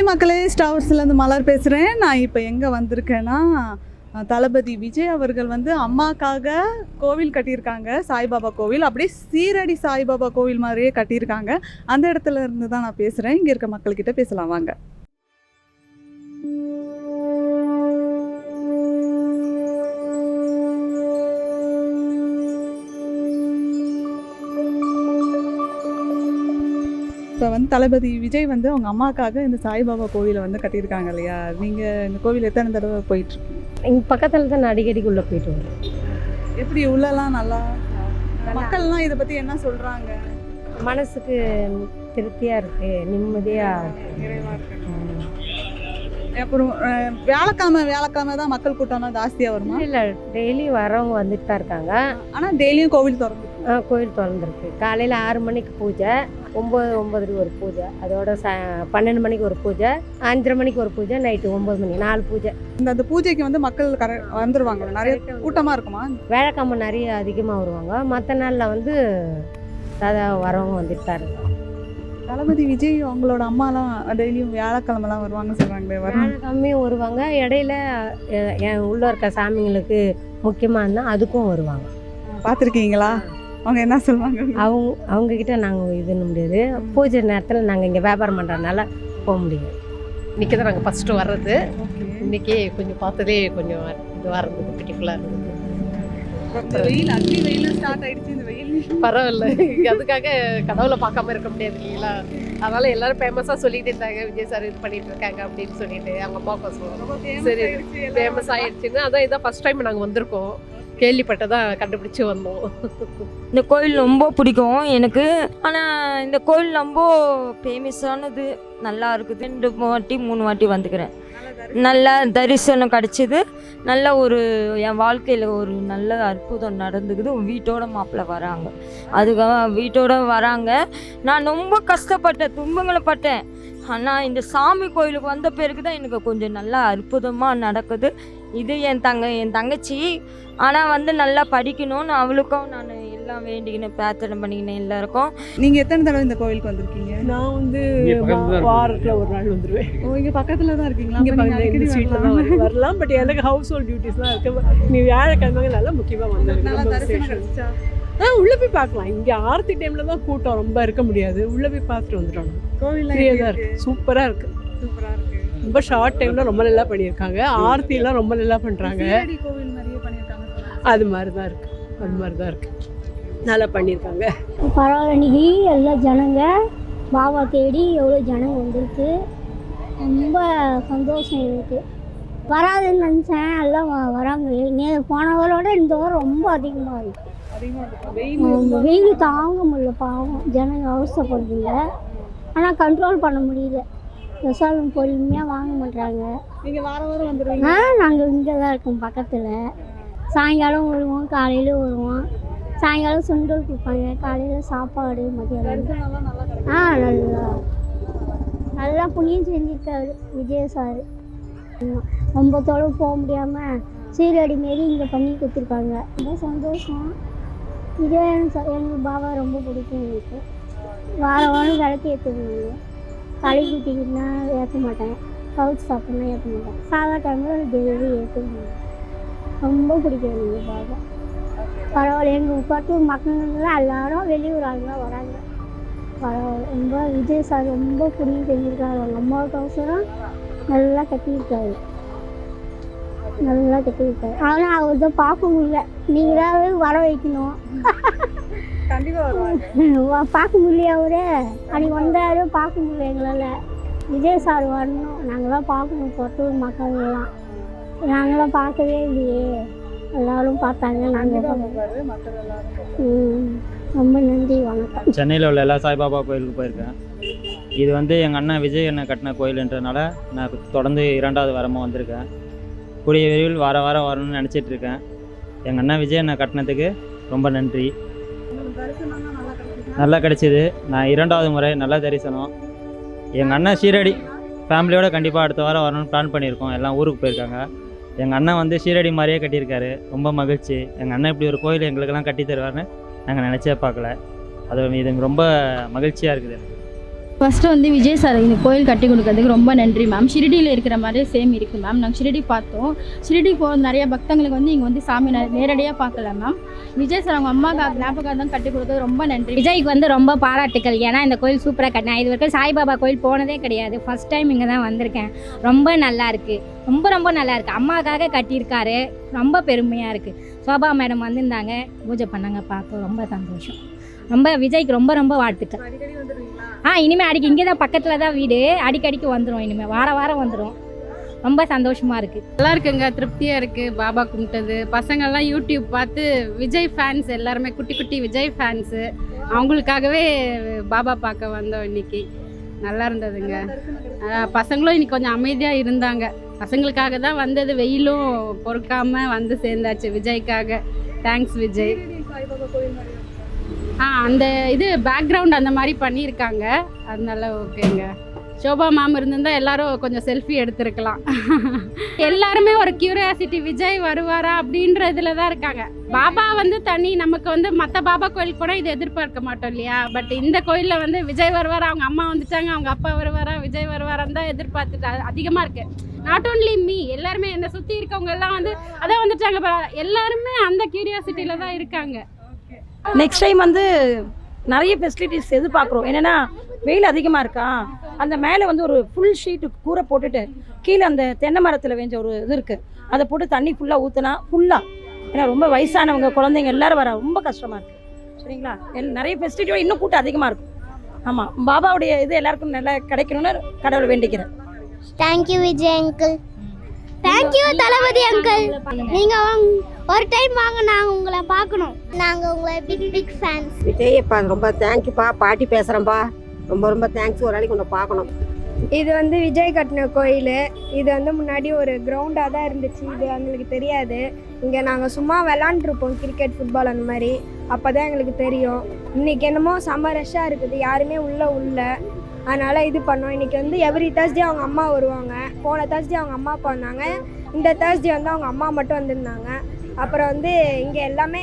Hi மக்களே. ஸ்டார்ஸ்லேருந்து மலர் பேசுகிறேன் நான் இப்போ எங்கே வந்திருக்கேன்னா தளபதி விஜய் அவர்கள் வந்து அம்மாக்காக கோவில் கட்டியிருக்காங்க. சாய்பாபா கோவில். அப்படியே சீரடி சாய்பாபா கோவில் மாதிரியே கட்டியிருக்காங்க. அந்த இடத்துல இருந்து தான் நான் பேசுகிறேன் இங்கே இருக்க மக்கள்கிட்ட பேசலாம். வாங்க. இப்போ வந்து தளபதி விஜய் வந்து அவங்க அம்மாக்காக இந்த சாய்பாபா கோவிலை வந்து கட்டியிருக்காங்க இல்லையா? நீங்கள் இந்த கோவில் எத்தனை தடவை போயிட்டுருக்கீங்க இங்கே பக்கத்தில் தான் அடிக்கடிக்கு உள்ளே போயிட்டு வருவேன் எப்படி உள்ளலாம் நல்லா? மக்கள்லாம் இதை பற்றி என்ன சொல்கிறாங்க மனசுக்கு திருப்தியாக இருக்குது நிம்மதியாக அப்புறம் அஹ், வியாழக்கிழமை வியாழக்கிழமை தான் மக்கள் கூட்டம்லாம் ஜாஸ்தியாக வருமா? இல்லை டெய்லி வரவங்க வந்துட்டு தான் இருக்காங்க. ஆனால் டெய்லியும் கோவில் திறந்து ஆ, கோயில் திறந்துருக்கு. காலையில் ஆறு மணிக்கு பூஜை. ஒம்பது ஒம்பதுக்கு ஒரு பூஜை. அதோட ச பன்னெண்டு மணிக்கு ஒரு பூஜை. அஞ்சரை மணிக்கு ஒரு பூஜை நைட்டு ஒம்பது மணி நாலு பூஜை. இந்த அந்த பூஜைக்கு வந்து மக்கள் கர வந்துருவாங்க. நிறைய கூட்டமாக இருக்குமா? வேலைக்கிழமை நிறைய அதிகமாக வருவாங்க. மற்ற நாளில் வந்து சாதா வரவங்க வந்துட்டு தான் இருக்காங்க தளபதி விஜய் அவங்களோட அம்மாலாம் டெய்லியும் வியாழக்கிழமெல்லாம் வருவாங்கன்னு சொல்கிறாங்களே வரணும் வேலைக்கிழமையும் வருவாங்க. இடையில என் உள்ள இருக்க சாமிங்களுக்கு முக்கியமாக இருந்தால் அதுக்கும் வருவாங்க. பார்த்துருக்கீங்களா? அவங்க என்ன சொல்லுவாங்க? அவங்க அவங்கக்கிட்ட நாங்கள் இது பண்ண முடியாது. பூஜை நேரத்தில் நாங்கள் இங்கே வியாபாரம் பண்ணுறதுனால போக முடியாது. இன்னைக்கு தான் நாங்கள் ஃபஸ்ட்டு வர்றது. ஓகே இன்னைக்கே கொஞ்சம் பார்த்ததே கொஞ்சம் இதுவாக இருந்தது பியூட்டிஃபுல்லாக இருந்தது. வெயில் அக்னி வெயில் ஸ்டார்ட் ஆயிடுச்சு இந்த வெயில். பரவாயில்ல. அதுக்காக கடவுளை பார்க்காம இருக்க முடியாது இல்லைங்களா? அதனால எல்லாரும் ஃபேமஸாக சொல்லிட்டு இருந்தாங்க விஜய் சார் இது பண்ணிட்டு இருக்காங்க அப்படின்னு சொல்லிட்டு அவங்க அம்மா சரி ஃபேமஸ் ஆயிடுச்சுன்னு. அதான் இதான் ஃபர்ஸ்ட் டைம் நாங்கள் வந்திருக்கோம். கேள்விப்பட்டதாக கண்டுபிடிச்சு வந்தோம். இந்த கோயில் ரொம்ப பிடிக்கும் எனக்கு. ஆனால் இந்த கோயில் ரொம்ப ஃபேமஸானது நல்லா இருக்குது. ரெண்டு வாட்டி மூணு வாட்டி வந்துக்கிறேன். நல்லா தரிசனம் கிடச்சிது. நல்ல ஒரு என் வாழ்க்கையில் ஒரு நல்ல அற்புதம் நடந்துக்குது. வீட்டோட மாப்பிள்ளை வராங்க. அதுக்காக வீட்டோட வராங்க. நான் ரொம்ப கஷ்டப்பட்டேன் துன்பங்களை பட்டேன். ஆனால் இந்த சாமி கோயிலுக்கு வந்த பிறகு தான் எனக்கு கொஞ்சம் நல்லா அற்புதமாக நடக்குது. இது என் தங்க என் தங்கச்சி. ஆனால் வந்து நல்லா படிக்கணும்னு அவளுக்கும் நான் எல்லாம் வேண்டிக்கினேன் பிரார்த்தனை பண்ணிக்கினேன் எல்லாருக்கும். நீங்கள் எத்தனை தடவை இந்த கோவிலுக்கு வந்திருக்கீங்க? நான் வந்து வாரத்துல ஒரு நாள் வந்துருவேன். ஓ இங்கே பக்கத்தில் தான் இருக்கீங்களா? இங்க பக்கத்துல ஸ்ட்ரீட்ல தான் வரலாம். வர- வரலாம் பட் எனக்கு ஹவுஸ் ஹோல்ட் டியூட்டிஸ்லாம் இருக்கு. நீ வியாழக்கிழமை நல்லா முக்கியமா நல்லா தரிசனம் வந்தாரு கிடைச்சா ஆ உள்ள போய் பார்க்கலாம். இங்க ஆர்த்தி டைம்ல தான் கூட்டம். ரொம்ப இருக்க முடியாது. உள்ள போய் பார்த்துட்டு வந்துட்டோம் கோவில் தான் இருக்கு. சூப்பரா இருக்கு. சூப்பரா இருக்கு. ரொம்ப ஷார்ட் டைம்ல ரொம்ப நல்லா பண்ணியிருக்காங்க. ஆர்த்தி எல்லாம் ரொம்ப நல்லா பண்ணியிருக்காங்க அது மாதிரி தான் இருக்கு. அது மாதிரி தான் இருக்கு. நல்லா பண்ணியிருக்காங்க. பரவாயில்ல இன்னைக்கு எல்லா ஜனங்க பாபா தேடி எவ்வளோ ஜனங்க வந்திருக்கு. ரொம்ப சந்தோஷம் எனக்கு வராதுன்னு நினச்சேன். எல்லாம் வ- வராங்க. நே போன வாரோட இந்த வாரம் ரொம்ப அதிகமாக இருக்கு. அதிகமாக இருக்கு வெயில் ஆமா, வெயில் தாங்க முடியல. பாவம். ஜனங்க அவசரப்படுதுங்க ஆனால் கண்ட்ரோல் பண்ண முடியல. பிரசாதம் பொறுமையாக வாங்க மாட்டாங்க நீங்கள் வார வாரம் வந்துடுவீங்க ஆ நாங்கள் இங்கே தான் இருக்கோம் பக்கத்தில். சாயங்காலம் வருவோம் காலையில் வருவோம். சாயங்காலம் சுண்டல் கொடுப்பாங்க காலையில் சாப்பாடு மதியானம் ஆ நல்லா. நல்லா புண்ணியம் செஞ்சிருக்காரு விஜய் சார் ரொம்ப தொலைவு போக முடியாமல் சீரடி மாரி இங்கே பண்ணி கொடுத்துருக்காங்க. ரொம்ப சந்தோஷம். இதே எங்கள் பாபா ரொம்ப பிடிக்கும் எனக்கு. வார வாரம் விளக்கு ஏற்றுவாங்க களி குட்டிக்குன்னா ஏற்ற மாட்டேன். கவுச்சு சாப்பிட்னா ஏற்ற மாட்டேன். சாதா டைமில் டெய்லி மாட்டேன். ரொம்ப பிடிக்கும் எனக்கு பாபா. பரவாயில்ல எங்கள் பக்கத்து மக்கள்லாம் எல்லாரும் வெளியூர் ஆளுங்களாம் வராங்க. பரவாயில்ல ரொம்ப விஜய் சார் ரொம்ப பிடிக்கும் செஞ்சிருக்காரு அவங்க அம்மாவுக்கு அவசரம் நல்லா கட்டியிருக்காரு. நல்லா கட்டியிருக்காரு. ஆனால் அவர் தான் பார்க்க முடியல. நீங்களாவே வர வைக்கணும். கண்டிப்பாக பார்க்க முடியல அவரு? அன்னைக்கு வந்தாரு பார்க்க முடியல எங்களால். விஜய் சார் வரணும். நாங்களாம் பார்க்கணும். கொத்தூர் மக்கள்லாம் நாங்களாம் பார்க்கவே இல்லையே. எல்லாரும் பார்த்தாங்க நாங்கள் ரொம்ப நன்றி வணக்கம். சென்னையில் உள்ள எல்லா சாய்பாபா கோயிலுக்கு போயிருக்கேன். இது வந்து எங்கள் அண்ணன் விஜய் அண்ணன் கட்டின கோயிலுன்றதுனால நான் தொடர்ந்து இரண்டாவது வாரமாக வந்திருக்கேன். கூடிய விரைவில் வார வாரம் வரணும்னு நினச்சிட்டு இருக்கேன். எங்கள் அண்ணன் விஜய் அண்ணன் கட்டினதுக்கு ரொம்ப நன்றி. நல்லா கிடச்சிது. நான் இரண்டாவது முறை நல்ல தரிசனம். எங்கள் அண்ணன் ஷீரடி ஃபேமிலியோடு கண்டிப்பாக அடுத்த வாரம் வரணும்னு பிளான் பண்ணியிருக்கோம். எல்லாம் ஊருக்கு போயிருக்காங்க. எங்கள் அண்ணன் வந்து ஷீரடி மாதிரியே கட்டியிருக்காரு. ரொம்ப மகிழ்ச்சி. எங்கள் அண்ணன் இப்படி ஒரு கோயில் எங்களுக்கெல்லாம் கட்டி தருவார்னு நாங்கள் நினச்சே பார்க்கல. அது இது ரொம்ப மகிழ்ச்சியாக இருக்குது. எனக்கு ஃபஸ்ட்டு வந்து விஜய் சார் இந்த கோயில் கட்டி கொடுக்கறதுக்கு ரொம்ப நன்றி மேம் ஷிரடியில் இருக்கிற மாதிரியே சேம் இருக்குது மேம் நாங்கள் ஷிரடி பார்த்தோம். ஷிரடி போகிற நிறைய பக்தங்களுக்கு வந்து இங்கே வந்து சாமி நே- நேரடியாக பார்க்கல மேம் விஜய் சார் அவங்க அம்மாவுக்கு ஞாபகம் தான் கட்டி கொடுத்தது ரொம்ப நன்றி. விஜய்க்கு வந்து ரொம்ப பாராட்டுக்கள். ஏன்னா இந்த கோயில் சூப்பராக கட்டினேன் இது வரைக்கும் சாய்பாபா கோயில் போனதே கிடையாது. ஃபர்ஸ்ட் டைம் இங்கே தான் வந்திருக்கேன். ரொம்ப நல்லா இருக்கு. ரொம்ப ரொம்ப நல்லா இருக்கு. அம்மாக்காக கட்டியிருக்காரு. ரொம்ப பெருமையாக இருக்கு. சோபா மேடம் வந்திருந்தாங்க. பூஜை பண்ணாங்க பார்க்க ரொம்ப சந்தோஷம். ரொம்ப விஜய்க்கு ரொம்ப ரொம்ப வாழ்த்துக்கள். ஆ இனிமேல் அடிக்க. இங்கே தான் பக்கத்தில் தான் வீடு. அடிக்கடிக்கு வந்துடும் இனிமேல் வார வாரம் வந்துடும் ரொம்ப சந்தோஷமாக இருக்குது நல்லா இருக்குங்க. திருப்தியாக இருக்குது பாபா கும்பிட்டது. பசங்கள்லாம் யூடியூப் பார்த்து விஜய் ஃபேன்ஸ் எல்லாருமே குட்டி குட்டி விஜய் ஃபேன்ஸு அவங்களுக்காகவே பாபா பார்க்க வந்தோம் இன்னைக்கு. நல்லா இருந்ததுங்க. பசங்களும் இன்னைக்கு கொஞ்சம் அமைதியாக இருந்தாங்க. பசங்களுக்காக தான் வந்தது. வெயிலும் பொறுக்காமல் வந்து சேர்ந்தாச்சு விஜய்க்காக. தேங்க்ஸ் விஜய். ஆ அந்த இது பேக்ரவுண்ட் அந்த மாதிரி பண்ணியிருக்காங்க. அதனால ஓகேங்க. சோபா மேம் இருந்திருந்தா எல்லாரும் கொஞ்சம் செல்ஃபி எடுத்திருக்கலாம். எல்லாருமே ஒரு கியூரியாசிட்டி விஜய் வருவாரா அப்படின்றதுல தான் இருக்காங்க. பாபா வந்து தனி நமக்கு வந்து மற்ற பாபா கோயிலுக்கு போனால் இது எதிர்பார்க்க மாட்டோம் இல்லையா? பட் இந்த கோயிலில் வந்து விஜய் வருவாரா அவங்க அம்மா வந்துட்டாங்க அவங்க அப்பா வருவாரா விஜய் வருவாரான்னு தான் எதிர்பார்த்துட்டு அதிகமாக இருக்கு. நாட் ஓன்லி மீ எல்லாருமே என்னை சுற்றி இருக்கவங்க எல்லாம் வந்து அதான் வந்துட்டாங்க பா- எல்லாருமே அந்த கியூரியாசிட்டியில தான் இருக்காங்க. நெக்ஸ்ட் டைம் வந்து நிறைய ஃபெசிலிட்டிஸ் எதிர்பார்க்குறோம். என்னென்னா வெயில் அதிகமாக இருக்கா? அந்த மேலே வந்து ஒரு ஃபுல் ஷீட்டு கூரை போட்டுட்டு கீழே அந்த தென்னை மரத்தில் வேஞ்ச ஒரு இது இருக்குது அதை போட்டு தண்ணி ஃபுல்லாக ஊற்றுனா ஃபுல்லாக ஏன்னா ரொம்ப வயசானவங்க குழந்தைங்க எல்லாரும் வர ரொம்ப கஷ்டமாக இருக்குது சரிங்களா? எல் நிறைய ஃபெசிலிட்டியோட இன்னும் கூட்டம் அதிகமாக இருக்கும். ஆமாம் பாபாவுடைய இது எல்லாருக்கும் நல்லா கிடைக்கணும்னு கடவுளை வேண்டிக்கிறேன். Thank you Vijay uncle thank you Thalapathy uncle நீங்க வாங்க ஒரு டைம் வாங்க நாங்க உங்களை பார்க்கணும். நாங்க உங்களை பிக் பிக் ஃபேன்ஸ் விஜயப்பா ரொம்ப தேங்க்யூப்பா பாட்டி பேசுகிறேன்ப்பா ரொம்ப ரொம்ப தேங்க்ஸ் ஒரு நாளைக்கு உன்னை பார்க்கணும். இது வந்து விஜய் கட்டின கோயில். இது வந்து முன்னாடி ஒரு கிரவுண்டாக தான் இருந்துச்சு. இது எங்களுக்கு தெரியாது. இங்கே நாங்கள் சும்மா விளாண்டுருப்போம். கிரிக்கெட் ஃபுட்பால் அந்த மாதிரி. அப்போ தான் எங்களுக்கு தெரியும். இன்றைக்கி என்னமோ செம்ம ரஷ்ஷாக இருக்குது. யாருமே உள்ளே உள்ள. அதனால் இது பண்ணோம். இன்றைக்கி வந்து எவ்ரி தேர்ஸ்டே அவங்க அம்மா வருவாங்க. போன தேர்ஸ்டே அவங்க அம்மா அப்பா வந்தாங்க. இந்த தேர்ஸ்டே வந்து அவங்க அம்மா மட்டும் வந்திருந்தாங்க. அப்புறம் வந்து இங்கே எல்லாமே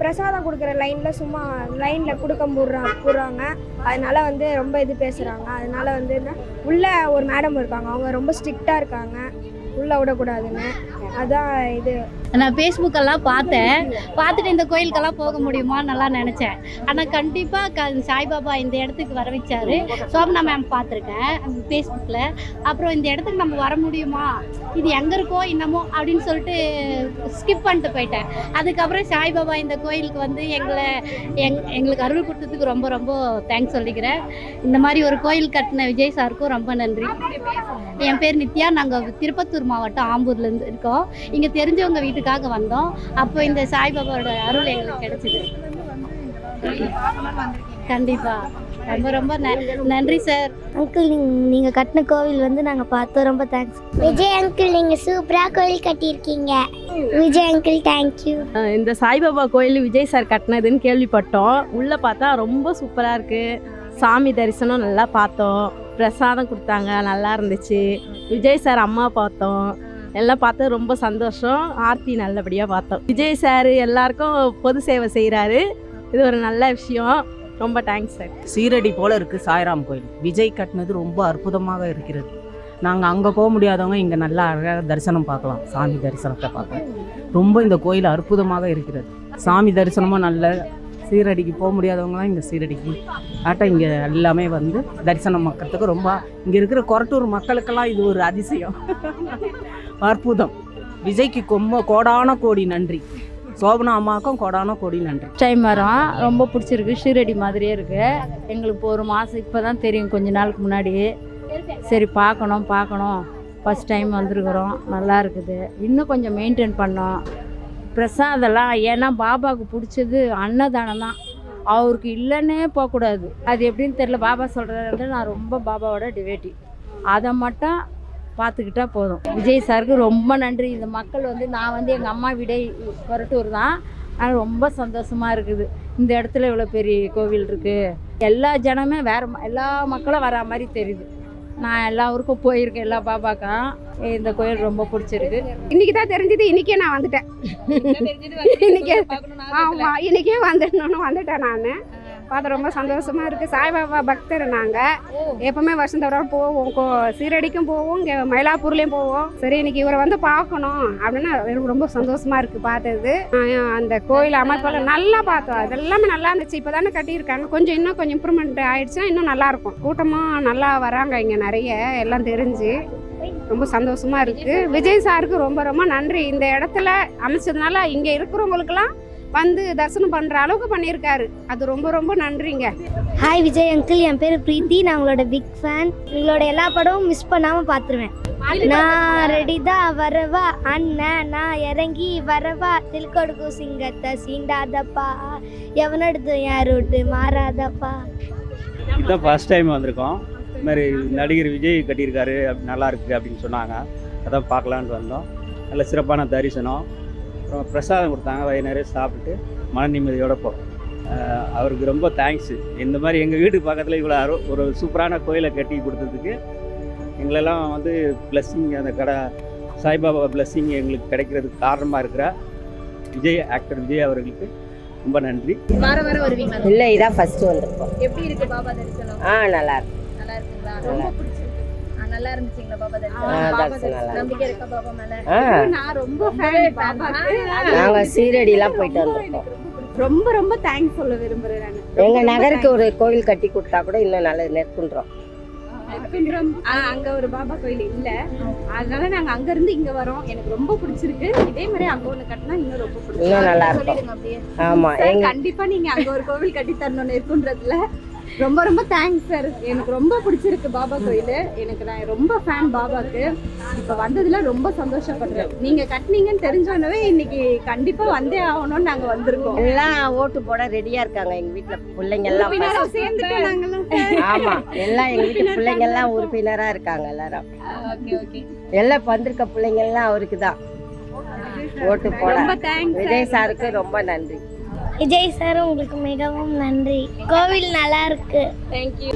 பிரசாதம் கொடுக்குற லைனில் சும்மா லைனில் கொடுக்க போடுறாங்க போடுறாங்க. அதனால வந்து ரொம்ப இது பேசுகிறாங்க அதனால வந்து என்ன உள்ளே ஒரு மேடம் இருக்காங்க. அவங்க ரொம்ப ஸ்ட்ரிக்டாக இருக்காங்க. உள்ளே விடக்கூடாதுன்னு. அதான் இது. நான் ஃபேஸ்புக்கெல்லாம் பார்த்தேன். பார்த்துட்டு இந்த கோயிலுக்கெல்லாம் போக முடியுமா நல்லா நினச்சேன். ஆனால் கண்டிப்பாக க சாய்பாபா இந்த இடத்துக்கு வர வச்சாரு. சோபனா மேம் பார்த்துருக்கேன் ஃபேஸ்புக்கில் அப்புறம் இந்த இடத்துக்கு நம்ம வர முடியுமா? இது எங்கே இருக்கோ என்னமோ அப்படின்னு சொல்லிட்டு ஸ்கிப் பண்ணிட்டு போயிட்டேன். அதுக்கப்புறம் சாய்பாபா இந்த கோயிலுக்கு வந்து எங்களை எங் எங்களுக்கு அருள் கொடுத்ததுக்கு ரொம்ப ரொம்ப தேங்க்ஸ் சொல்லிக்கிறேன். இந்த மாதிரி ஒரு கோயில் கட்டின விஜய் சாருக்கும் ரொம்ப நன்றி. என் பேர் நித்யா. நாங்கள் திருப்பத்தூர் மாவட்டம் ஆம்பூர்லேருந்து இருக்கோம். இங்கே தெரிஞ்சவங்க வீட்டுக்காக வந்தோம். அப்போ இந்த சாய்பாபாவோட அருள் எங்களுக்கு கிடைச்சிது. கண்டிப்பாக ரொம்ப ரொம்ப ந- நன்றி சார். அங்கிள் நீங்க கட்டின கோவில் வந்து நாங்க பார்த்தோம். ரொம்ப தேங்க்ஸ் விஜய் அங்கிள் நீங்க சூப்பரா கோவில் கட்டியிருக்கீங்க. விஜய் அங்கிள் தேங்க்யூ இந்த சாய்பாபா கோயில் விஜய் சார் கட்டினதுன்னு கேள்விப்பட்டோம். உள்ளே பார்த்தா ரொம்ப சூப்பராக இருக்குது சாமி தரிசனம் நல்லா பார்த்தோம். பிரசாதம் கொடுத்தாங்க. நல்லா இருந்துச்சு. விஜய் சார் அம்மா பார்த்தோம். எல்லாம் பார்த்து ரொம்ப சந்தோஷம். ஆர்த்தி நல்லபடியாக பார்த்தோம். விஜய் சார் எல்லாருக்கும் பொது சேவை செய்கிறாரு இது ஒரு நல்ல விஷயம். ரொம்ப தேங்க்ஸ் சார் சீரடி போல் இருக்குது சாய்ராம் கோயில். விஜய் கட்டினது ரொம்ப அற்புதமாக இருக்கிறது. நாங்கள் அங்கே போக முடியாதவங்க இங்கே நல்லா அழகாக தரிசனம் பார்க்கலாம். சாமி தரிசனத்தை பார்க்கலாம். ரொம்ப இந்த கோயில் அற்புதமாக இருக்கிறது. சாமி தரிசனமும் நல்ல சீரடிக்கு போக முடியாதவங்களாம் இங்கே சீரடிக்கு. ஆட்டம் இங்கே எல்லாமே வந்து தரிசனம் மக்களுக்கு ரொம்ப இங்கே இருக்கிற கொரட்டூர் மக்களுக்கெல்லாம் இது ஒரு அதிசயம். அற்புதம். விஜய்க்கு கொம்ப கோடான கோடி நன்றி. சோபனா அம்மாவுக்கும் கோடான கோடி நன்றி. டைம் வரோம் ரொம்ப பிடிச்சிருக்கு. ஷீரடி மாதிரியே இருக்குது எங்களுக்கு இப்போ ஒரு மாதம் இப்போ தான் தெரியும் கொஞ்ச நாளுக்கு முன்னாடி. சரி பார்க்கணும் பார்க்கணும். ஃபஸ்ட் டைம் வந்திருக்கிறோம். நல்லா இருக்குது. இன்னும் கொஞ்சம் மெயின்டைன் பண்ணோம். பிரசாதெல்லாம் ஏன்னா பாபாவுக்கு பிடிச்சது அன்னதானம் தான். அவருக்கு இல்லைன்னே போகக்கூடாது. அது எப்படின்னு தெரியல. பாபா சொல்கிறது நான் ரொம்ப பாபாவோட டிவேட்டி அதை மட்டும் பார்த்துக்கிட்டா போதும். விஜய் சாருக்கு ரொம்ப நன்றி. இந்த மக்கள் வந்து நான் வந்து எங்கள் அம்மா விடை கொரட்டூர் தான். ஆனால் ரொம்ப சந்தோஷமாக இருக்குது. இந்த இடத்துல இவ்வளோ பெரிய கோவில் இருக்குது எல்லா ஜனமே வேறு எல்லா மக்களும் வரா மாதிரி தெரியுது. நான் எல்லா ஊருக்கும் போயிருக்கேன் எல்லா பாபாக்கும். இந்த கோயில் ரொம்ப பிடிச்சிருக்கு. இன்னைக்கு தான் தெரிஞ்சது இன்னைக்கே நான் வந்துட்டேன். இன்னைக்கே ஆமாம் இன்னைக்கே வந்துடணும்னு வந்துட்டேன் நான். பார்த்து ரொம்ப சந்தோஷமா இருக்கு. சாய்பாபா பக்தர் நாங்கள் எப்பவுமே வருஷம் தவிர போவோம். கோ சீரடிக்கும் போவோம். இங்கே மயிலாப்பூர்லேயும் போவோம். சரி இன்னைக்கு இவரை வந்து பார்க்கணும். அப்படின்னு எனக்கு ரொம்ப சந்தோஷமா இருக்கு பார்த்தது. அந்த கோயில் அமைப்பெல்லாம் நல்லா பார்த்தோம். அதெல்லாமே நல்லா இருந்துச்சு. இப்போ தானே கட்டியிருக்காங்க. கொஞ்சம் இன்னும் கொஞ்சம் இம்ப்ரூவ்மெண்ட் ஆயிடுச்சுன்னா இன்னும் நல்லா இருக்கும். கூட்டமாக நல்லா வராங்க இங்கே நிறைய. எல்லாம் தெரிஞ்சு ரொம்ப சந்தோஷமா இருக்கு. விஜய் சாருக்கு ரொம்ப ரொம்ப நன்றி. இந்த இடத்துல அமைச்சதுனால இங்கே இருக்கிறவங்களுக்கெல்லாம் வந்து தரிசனம் பண்ணுற அளவுக்கு பண்ணியிருக்காரு. அது ரொம்ப ரொம்ப நன்றிங்க. ஹாய் விஜய் அங்கிள் என் பேர் பிரீத்தி. நான் உங்களோட பிக் ஃபேன் உங்களோட எல்லா படமும் மிஸ் பண்ணாமல் பார்த்துருவேன் நான் ரெடி தான் வரவா அண்ணன் நான் இறங்கி வரவா. தில்கொடுக்கு சிங்கத்தை சீண்டாதப்பா. எவனெடுத்து யார் விட்டு மாறாதப்பா. இதுதான் ஃபர்ஸ்ட் டைம் வந்திருக்கோம். இது மாதிரி நடிகர் விஜய் கட்டியிருக்காரு. அப்படி நல்லா இருக்குது அப்படின்னு சொன்னாங்க. அதான் பார்க்கலான்ட்டு வந்தோம். நல்ல சிறப்பான தரிசனம். அப்புறம் பிரசாதம் கொடுத்தாங்க வயிறு நிறைய சாப்பிட்டு மன நிம்மதியோடு போகிறோம் அவருக்கு ரொம்ப தேங்க்ஸு இந்த மாதிரி எங்கள் வீட்டு பக்கத்தில் இவ்வளோ அரு ஒரு சூப்பரான கோயிலை கட்டி கொடுத்ததுக்கு எங்களெல்லாம் வந்து பிளஸ்ஸிங் அந்த கடை சாய்பாபா பிளஸ்ஸிங் எங்களுக்கு கிடைக்கிறதுக்கு காரணமாக இருக்கிற விஜய் ஆக்டர் விஜய் அவர்களுக்கு ரொம்ப நன்றி. வார வாரம் வருவீங்களா? இல்லை இதான் ஃபஸ்ட்டு வந்திருக்கோம் எப்படி இருக்கு பாபா தரிசனம்? ஆ நல்லா இருக்கு. நல்லா இருக்குங்களா? ரொம்ப பிடிச்சிருக்கு. நல்லா இருந்துச்சுங்களா பாபா ஆ, தரிசனம் தரிசனம் நல்லா இருக்கு. நம்பிக்கை இருக்கா பாபா மேல? ஆ. நான் ரொம்ப போயிட்டு வந்திருக்கோம். ரொம்ப ரொம்ப தேங்க்ஸ் சொல்ல விரும்புறேன் நான். எங்கள் நகருக்கு ஒரு கோவில் கட்டி கொடுத்தா கூட இன்னும் நல்லது நெற்குன்றோம். அங்க ஒரு பாபா கோயில் இல்ல. அதனால நாங்க அங்க இருந்து இங்க வரோம். எனக்கு ரொம்ப பிடிச்சிருக்கு. இதே மாதிரி அங்க ஒண்ணு கட்டினா இன்னும் ரொம்ப பிடிச்சிருக்கு. இன்னும் நல்லா இருக்கும். எங்கள் கண்டிப்பா நீங்க அங்க ஒரு கோவில் கட்டி தரணும்னு இருக்குன்றதுல ரொம்ப ரொம்ப தேங்க்ஸ் சார் எனக்கு ரொம்ப பிடிச்சிருக்கு பாபா கோயில். எனக்கு நான் ரொம்ப ஃபேன் பாபாக்கு. இப்ப வந்ததுல ரொம்ப சந்தோஷப்படுறேன். நீங்க கட்டினீங்கன்னு தெரிஞ்சோடனே இன்னைக்கு கண்டிப்பா வந்தே ஆகணும்னு நாங்க வந்திருக்கோம். எல்லாம் ஓட்டு போட ரெடியாக இருக்காங்க எங்கள் வீட்டில் பிள்ளைங்க எல்லாம் நாங்கெல்லாம் ஆமாம் எல்லாம் எங்கள் வீட்டு பிள்ளைங்க எல்லாம் உறுப்பினராக இருக்காங்க எல்லாரும். ஓகே ஓகே எல்லாம் வந்திருக்க பிள்ளைங்க எல்லாம் அவருக்கு தான் ஓட்டு போட. ரொம்ப தேங்க்ஸ் விஜய் சாருக்கு ரொம்ப நன்றி. விஜய் சார் உங்களுக்கு மிகவும் நன்றி. கோவில் நல்லா இருக்கு. தேங்க்யூ